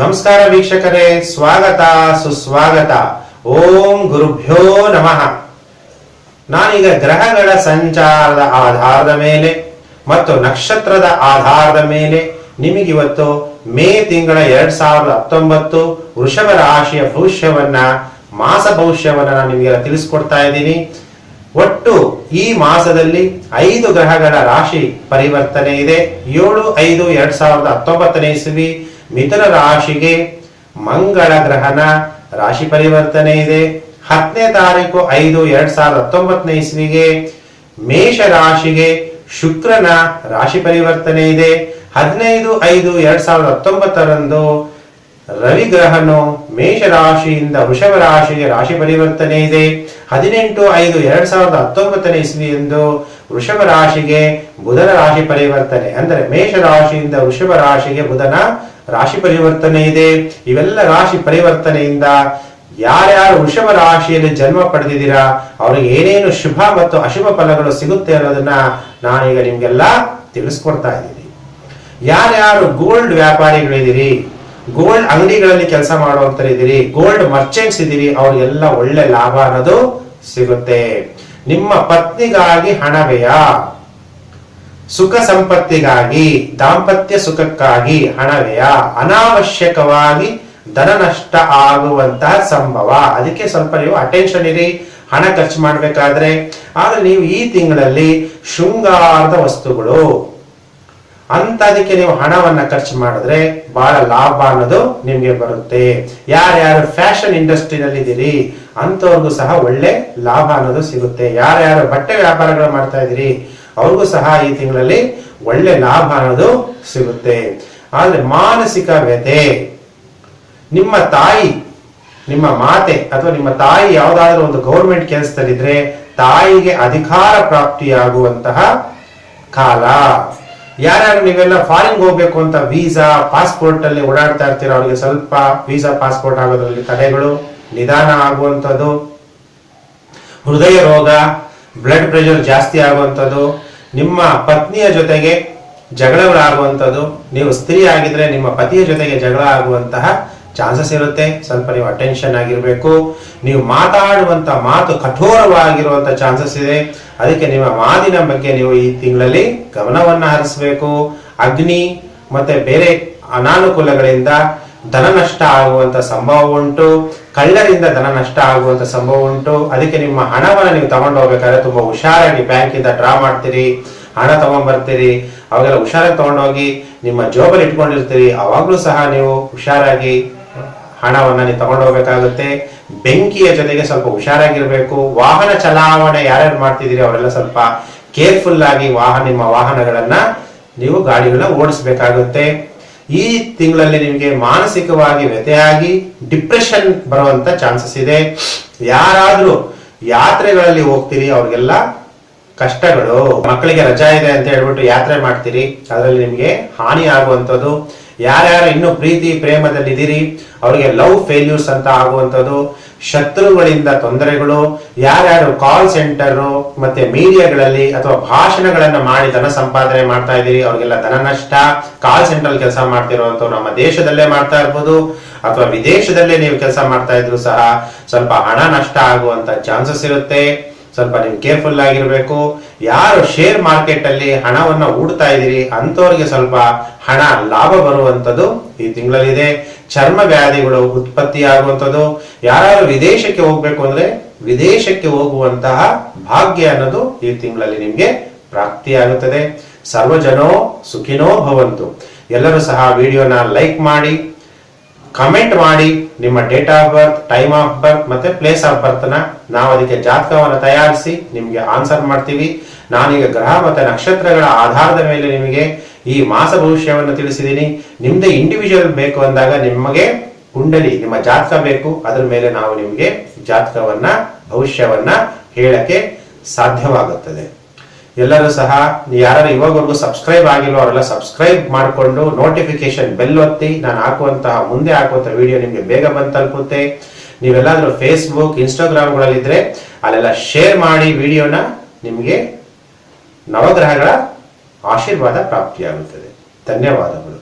ನಮಸ್ಕಾರ ವೀಕ್ಷಕರೇ, ಸ್ವಾಗತ, ಸುಸ್ವಾಗತ. ಓಂ ಗುರುಭ್ಯೋ ನಮಃ. ನಾನೀಗ ಗ್ರಹಗಳ ಸಂಚಾರದ ಆಧಾರದ ಮೇಲೆ ಮತ್ತು ನಕ್ಷತ್ರದ ಆಧಾರದ ಮೇಲೆ ನಿಮಗಿವತ್ತು ಮೇ ತಿಂಗಳ ಎರಡ್ ಸಾವಿರದ ಹತ್ತೊಂಬತ್ತು ವೃಷಭ ರಾಶಿಯ ಭವಿಷ್ಯವನ್ನ, ಮಾಸ ಭವಿಷ್ಯವನ್ನ ನಾನು ನಿಮಗೆ ತಿಳಿಸ್ಕೊಡ್ತಾ ಇದ್ದೀನಿ. ಒಟ್ಟು ಈ ಮಾಸದಲ್ಲಿ ಐದು ಗ್ರಹಗಳ ರಾಶಿ ಪರಿವರ್ತನೆ ಇದೆ. ಏಳು ಐದು ಎರಡ್ ಸಾವಿರದ ಹತ್ತೊಂಬತ್ತನೇ ಇಸವಿ. ಮಿಥುನ ರಾಶಿಗೆ ಮಂಗಳ ಗ್ರಹನ ರಾಶಿ ಪರಿವರ್ತನೆ ಇದೆ. ಹತ್ತನೇ ತಾರೀಕು ಐದು ಎರಡ್ ಸಾವಿರದ ಹತ್ತೊಂಬತ್ತನೇ ಇಸ್ವಿಗೆ ಮೇಷ ರಾಶಿಗೆ ಶುಕ್ರನ ರಾಶಿ ಪರಿವರ್ತನೆ ಇದೆ. ಹದಿನೈದು ಐದು ಎರಡ್ ಸಾವಿರದ ಹತ್ತೊಂಬತ್ತರಂದು ರವಿ ಗ್ರಹನು ಮೇಷ ರಾಶಿಯಿಂದ ವೃಷಭ ರಾಶಿಗೆ ರಾಶಿ ಪರಿವರ್ತನೆ ಇದೆ. ಹದಿನೆಂಟು ಐದು ಎರಡ್ ಸಾವಿರದ ಹತ್ತೊಂಬತ್ತನೇ ಇಸ್ವಿಯಂದು ವೃಷಭ ರಾಶಿಗೆ ಬುಧನ ರಾಶಿ ಪರಿವರ್ತನೆ. ಅಂದರೆ ಮೇಷ ರಾಶಿಯಿಂದ ವೃಷಭ ರಾಶಿಗೆ ಬುಧನ ರಾಶಿ ಪರಿವರ್ತನೆ ಇದೆ. ಇವೆಲ್ಲ ರಾಶಿ ಪರಿವರ್ತನೆಯಿಂದ ಯಾರ್ಯಾರು ವೃಷಭ ರಾಶಿಯಲ್ಲಿ ಜನ್ಮ ಪಡೆದಿದ್ದೀರಾ, ಅವ್ರಿಗೆ ಏನೇನು ಶುಭ ಮತ್ತು ಅಶುಭ ಫಲಗಳು ಸಿಗುತ್ತೆ ಅನ್ನೋದನ್ನ ನಾನೀಗ ನಿಮ್ಗೆಲ್ಲ ತಿಳಿಸ್ಕೊಡ್ತಾ ಇದ್ದೀನಿ. ಯಾರ್ಯಾರು ಗೋಲ್ಡ್ ವ್ಯಾಪಾರಿಗಳಿದ್ದೀರಿ ಗೋಲ್ಡ್ ಅಂಗಡಿಗಳಲ್ಲಿ ಕೆಲಸ ಮಾಡುವಂತರಿದ್ದೀರಿ ಗೋಲ್ಡ್ ಮರ್ಚೆಂಟ್ಸ್ ಇದ್ದೀರಿ, ಅವ್ರಿಗೆಲ್ಲ ಒಳ್ಳೆ ಲಾಭ ಅನ್ನೋದು ಸಿಗುತ್ತೆ. ನಿಮ್ಮ ಪತ್ನಿಗಾಗಿ ಹಣ ಸುಖ ಸಂಪತ್ತಿಗಾಗಿ, ದಾಂಪತ್ಯ ಸುಖಕ್ಕಾಗಿ ಹಣವೆಯ ಅನಾವಶ್ಯಕವಾಗಿ ಧನ ನಷ್ಟ ಆಗುವಂತಹ ಸಂಭವ. ಅದಕ್ಕೆ ಸ್ವಲ್ಪ ನೀವು ಅಟೆನ್ಷನ್ ಇರಿ, ಹಣ ಖರ್ಚು ಮಾಡಬೇಕಾದ್ರೆ. ಆದ್ರೆ ನೀವು ಈ ತಿಂಗಳಲ್ಲಿ ಶೃಂಗಾರದ ವಸ್ತುಗಳು. ಅಂತದಕ್ಕೆ ನೀವು ಹಣವನ್ನ ಖರ್ಚು ಮಾಡಿದ್ರೆ ಬಹಳ ಲಾಭ ಅನ್ನೋದು ನಿಮ್ಗೆ ಬರುತ್ತೆ. ಯಾರ್ಯಾರು ಫ್ಯಾಷನ್ ಇಂಡಸ್ಟ್ರಿನಲ್ಲಿ ಇದ್ದೀರಿ ಅಂತವ್ರಿಗೂ ಸಹ ಒಳ್ಳೆ ಲಾಭ ಅನ್ನೋದು ಸಿಗುತ್ತೆ. ಯಾರ್ಯಾರು ಬಟ್ಟೆ ವ್ಯಾಪಾರಗಳು ಮಾಡ್ತಾ ಇದ್ದೀರಿ ಅವ್ರಿಗೂ ಸಹ ಈ ತಿಂಗಳಲ್ಲಿ ಒಳ್ಳೆ ಲಾಭ ಅನ್ನೋದು ಸಿಗುತ್ತೆ. ಆದ್ರೆ ಮಾನಸಿಕ ವ್ಯಥೆ. ನಿಮ್ಮ ತಾಯಿ, ನಿಮ್ಮ ಮಾತೆ ಅಥವಾ ನಿಮ್ಮ ತಾಯಿ ಯಾವುದಾದ್ರೂ ಒಂದು ಗೌರ್ಮೆಂಟ್ ಕೆಲಸದಲ್ಲಿದ್ರೆ ತಾಯಿಗೆ ಅಧಿಕಾರ ಪ್ರಾಪ್ತಿಯಾಗುವಂತಹ ಕಾಲ. ಯಾರ್ಯಾರು ನೀವೆಲ್ಲ ಫಾರಿನ್ ಹೋಗ್ಬೇಕು ಅಂತ ವೀಸಾ ಪಾಸ್ಪೋರ್ಟ್ ಅಲ್ಲಿ ಓಡಾಡ್ತಾ ಇರ್ತೀರ ಅವರಿಗೆ ಸ್ವಲ್ಪ ವೀಸಾ ಪಾಸ್ಪೋರ್ಟ್ ಆಗೋದ್ರಲ್ಲಿ ತಡೆಗಳು ನಿಧಾನ ಆಗುವಂಥದ್ದು. ಹೃದಯ ರೋಗ ಬ್ಲಡ್ ಪ್ರೆಷರ್ ಜಾಸ್ತಿ ಆಗುವಂಥದ್ದು. ನಿಮ್ಮ ಪತ್ನಿಯ ಜೊತೆಗೆ ಜಗಳಗಳಾಗುವಂಥದ್ದು, ನೀವು ಸ್ತ್ರೀ ಆಗಿದ್ರೆ ನಿಮ್ಮ ಪತಿಯ ಜೊತೆಗೆ ಜಗಳ ಆಗುವಂತಹ ಚಾನ್ಸಸ್ ಇರುತ್ತೆ. ಸ್ವಲ್ಪ ನೀವು ಅಟೆನ್ಷನ್ ಆಗಿರಬೇಕು. ನೀವು ಮಾತಾಡುವಂತ ಮಾತು ಕಠೋರವಾಗಿರುವಂತ ಚಾನ್ಸಸ್ ಇದೆ. ಅದಕ್ಕೆ ನಿಮ್ಮ ಮಾತಿನ ಬಗ್ಗೆ ನೀವು ಈ ತಿಂಗಳಲ್ಲಿ ಗಮನವನ್ನ ಹರಿಸಬೇಕು. ಅಗ್ನಿ ಮತ್ತೆ ಬೇರೆ ಅನಾನುಕೂಲಗಳಿಂದ ಧನ ನಷ್ಟ ಆಗುವಂತ ಸಂಭವ ಉಂಟು. ಕಳ್ಳರಿಂದ ಧನ ನಷ್ಟ ಆಗುವಂತ ಸಂಭವ ಉಂಟು. ಅದಕ್ಕೆ ನಿಮ್ಮ ಹಣವನ್ನು ನೀವು ತಗೊಂಡು ಹೋಗ್ಬೇಕಾದ್ರೆ ತುಂಬಾ ಹುಷಾರಾಗಿ ಬ್ಯಾಂಕ್ ಇಂದ ಡ್ರಾ ಮಾಡ್ತೀರಿ, ಹಣ ತಗೊಂಡ್ಬರ್ತೀರಿ ಅವಾಗೆಲ್ಲ ಹುಷಾರಾಗಿ ತಗೊಂಡೋಗಿ ನಿಮ್ಮ ಜೋಬಲ್ಲಿ ಇಟ್ಕೊಂಡಿರ್ತೀರಿ. ಅವಾಗ್ಲೂ ಸಹ ನೀವು ಹುಷಾರಾಗಿ ಹಣವನ್ನ ನೀವು ತಗೊಂಡು ಹೋಗ್ಬೇಕಾಗುತ್ತೆ. ಬೆಂಕಿಯ ಜೊತೆಗೆ ಸ್ವಲ್ಪ ಹುಷಾರಾಗಿರ್ಬೇಕು. ವಾಹನ ಚಲಾವಣೆ ಯಾರ್ಯಾರು ಮಾಡ್ತಿದ್ದೀರಿ ಅವರೆಲ್ಲ ಸ್ವಲ್ಪ ಕೇರ್ಫುಲ್ ಆಗಿ ವಾಹನ, ನಿಮ್ಮ ವಾಹನಗಳನ್ನ ನೀವು ಗಾಡಿಗಳನ್ನ ಓಡಿಸ್ಬೇಕಾಗುತ್ತೆ. ಈ ತಿಂಗಳಲ್ಲಿ ನಿಮಗೆ ಮಾನಸಿಕವಾಗಿ ವ್ಯತೆಯಾಗಿ ಡಿಪ್ರೆಷನ್ ಬರುವಂತ ಚಾನ್ಸಸ್ ಇದೆ. ಯಾರಾದ್ರೂ ಯಾತ್ರೆಗಳಲ್ಲಿ ಹೋಗ್ತೀರಿ, ಅವ್ರಿಗೆಲ್ಲ ಕಷ್ಟಗಳು, ಮಕ್ಕಳಿಗೆ ರಜಾ ಇದೆ ಅಂತ ಹೇಳ್ಬಿಟ್ಟು ಯಾತ್ರೆ ಮಾಡ್ತೀರಿ, ಅದರಲ್ಲಿ ನಿಮಗೆ ಹಾನಿ ಆಗುವಂಥದ್ದು ಯಾರ್ಯಾರು ಇನ್ನೂ ಪ್ರೀತಿ, ಪ್ರೇಮದಲ್ಲಿದ್ದೀರಿ, ಅವರಿಗೆ ಲವ್ ಫೇಲ್ಯೂರ್ಸ್ ಅಂತ ಆಗುವಂಥದ್ದು, ಶತ್ರುಗಳಿಂದ ತೊಂದರೆಗಳು, ಯಾರ್ಯಾರು ಕಾಲ್ ಸೆಂಟರ್ ಮತ್ತೆ ಮೀಡಿಯಾಗಳಲ್ಲಿ ಅಥವಾ ಭಾಷಣಗಳನ್ನ ಮಾಡಿ ಧನ ಸಂಪಾದನೆ ಮಾಡ್ತಾ ಇದ್ದೀರಿ, ಅವರಿಗೆಲ್ಲ ಧನ ನಷ್ಟ ಕಾಲ್ ಸೆಂಟರ್ ಕೆಲಸ ಮಾಡ್ತಿರುವಂತವ್ರು ನಮ್ಮ ದೇಶದಲ್ಲೇ ಮಾಡ್ತಾ ಇರ್ಬೋದು, ಅಥವಾ ವಿದೇಶದಲ್ಲೇ ನೀವು ಕೆಲಸ ಮಾಡ್ತಾ ಇದ್ರು ಸಹ ಸ್ವಲ್ಪ ಹಣ ನಷ್ಟ ಆಗುವಂತ ಚಾನ್ಸಸ್ ಇರುತ್ತೆ. ಸ್ವಲ್ಪ ನೀವು ಕೇರ್ಫುಲ್ ಆಗಿರ್ಬೇಕು. ಯಾರು ಶೇರ್ ಮಾರ್ಕೆಟ್ ಅಲ್ಲಿ ಹಣವನ್ನ ಹೂಡ್ತಾ ಇದ್ದೀರಿ ಅಂತವ್ರಿಗೆ ಸ್ವಲ್ಪ ಹಣ ಲಾಭ ಬರುವಂತದ್ದು ಈ ತಿಂಗಳಲ್ಲಿದೆ. ಚರ್ಮ ವ್ಯಾಧಿಗಳು ಉತ್ಪತ್ತಿ ಆಗುವಂಥದ್ದು ಯಾರು ವಿದೇಶಕ್ಕೆ ಹೋಗ್ಬೇಕು ಅಂದ್ರೆ ವಿದೇಶಕ್ಕೆ ಹೋಗುವಂತಹ ಭಾಗ್ಯ ಅನ್ನೋದು ಈ ತಿಂಗಳಲ್ಲಿ ನಿಮ್ಗೆ ಪ್ರಾಪ್ತಿಯಾಗುತ್ತದೆ ಸರ್ವಜನೋ ಸುಖಿನೋ ಭವಂತು. ಎಲ್ಲರೂ ಸಹ ವಿಡಿಯೋನ ಲೈಕ್ ಮಾಡಿ ಕಮೆಂಟ್ ಮಾಡಿ ನಿಮ್ಮ date of birth time of birth ಮತ್ತೆ ಪ್ಲೇಸ್ ಆಫ್ ಬರ್ತ್ ನಾವು ಅದಕ್ಕೆ ಜಾತಕವನ್ನು ತಯಾರಿಸಿ ನಿಮಗೆ ಆನ್ಸರ್ ಮಾಡ್ತೀವಿ. ನಾನೀಗ ಗ್ರಹ ಮತ್ತೆ ನಕ್ಷತ್ರಗಳ ಆಧಾರದ ಮೇಲೆ ನಿಮಗೆ ಈ ಮಾಸ ಭವಿಷ್ಯವನ್ನು ತಿಳಿಸಿದ್ದೀನಿ. ನಿಮ್ದು ಇಂಡಿವಿಜುವಲ್ ಬೇಕು ಅಂದಾಗ ನಿಮಗೆ ಕುಂಡಲಿ, ನಿಮ್ಮ ಜಾತಕ ಬೇಕು. ಅದ್ರ ಮೇಲೆ ನಾವು ನಿಮಗೆ ಜಾತಕವನ್ನ, ಭವಿಷ್ಯವನ್ನ ಹೇಳಕ್ಕೆ ಸಾಧ್ಯವಾಗುತ್ತದೆ. ಎಲ್ಲರೂ ಸಹ ಯಾರು ಇವಾಗವರೆಗೂ ಸಬ್ಸ್ಕ್ರೈಬ್ ಆಗಿಲ್ಲೋ ಅವರೆಲ್ಲ ಸಬ್ಸ್ಕ್ರೈಬ್ ಮಾಡಿಕೊಂಡು ನೋಟಿಫಿಕೇಶನ್ ಬೆಲ್ ಒತ್ತಿ, ನಾನು ಹಾಕುವಂತಹ ಮುಂದೆ ಹಾಕುವಂತ ವಿಡಿಯೋ ನಿಮಗೆ ಬೇಗ ಬಂದು ತಲುಪುತ್ತೆ. ನೀವೆಲ್ಲಾದ್ರೂ ಫೇಸ್ಬುಕ್ ಇನ್ಸ್ಟಾಗ್ರಾಮ್ಗಳಲ್ಲಿದ್ದರೆ ಅಲ್ಲೆಲ್ಲ ಶೇರ್ ಮಾಡಿ ವಿಡಿಯೋನ ನಿಮಗೆ ನವಗ್ರಹಗಳ ಆಶೀರ್ವಾದ ಪ್ರಾಪ್ತಿಯಾಗುತ್ತದೆ. ಧನ್ಯವಾದಗಳು.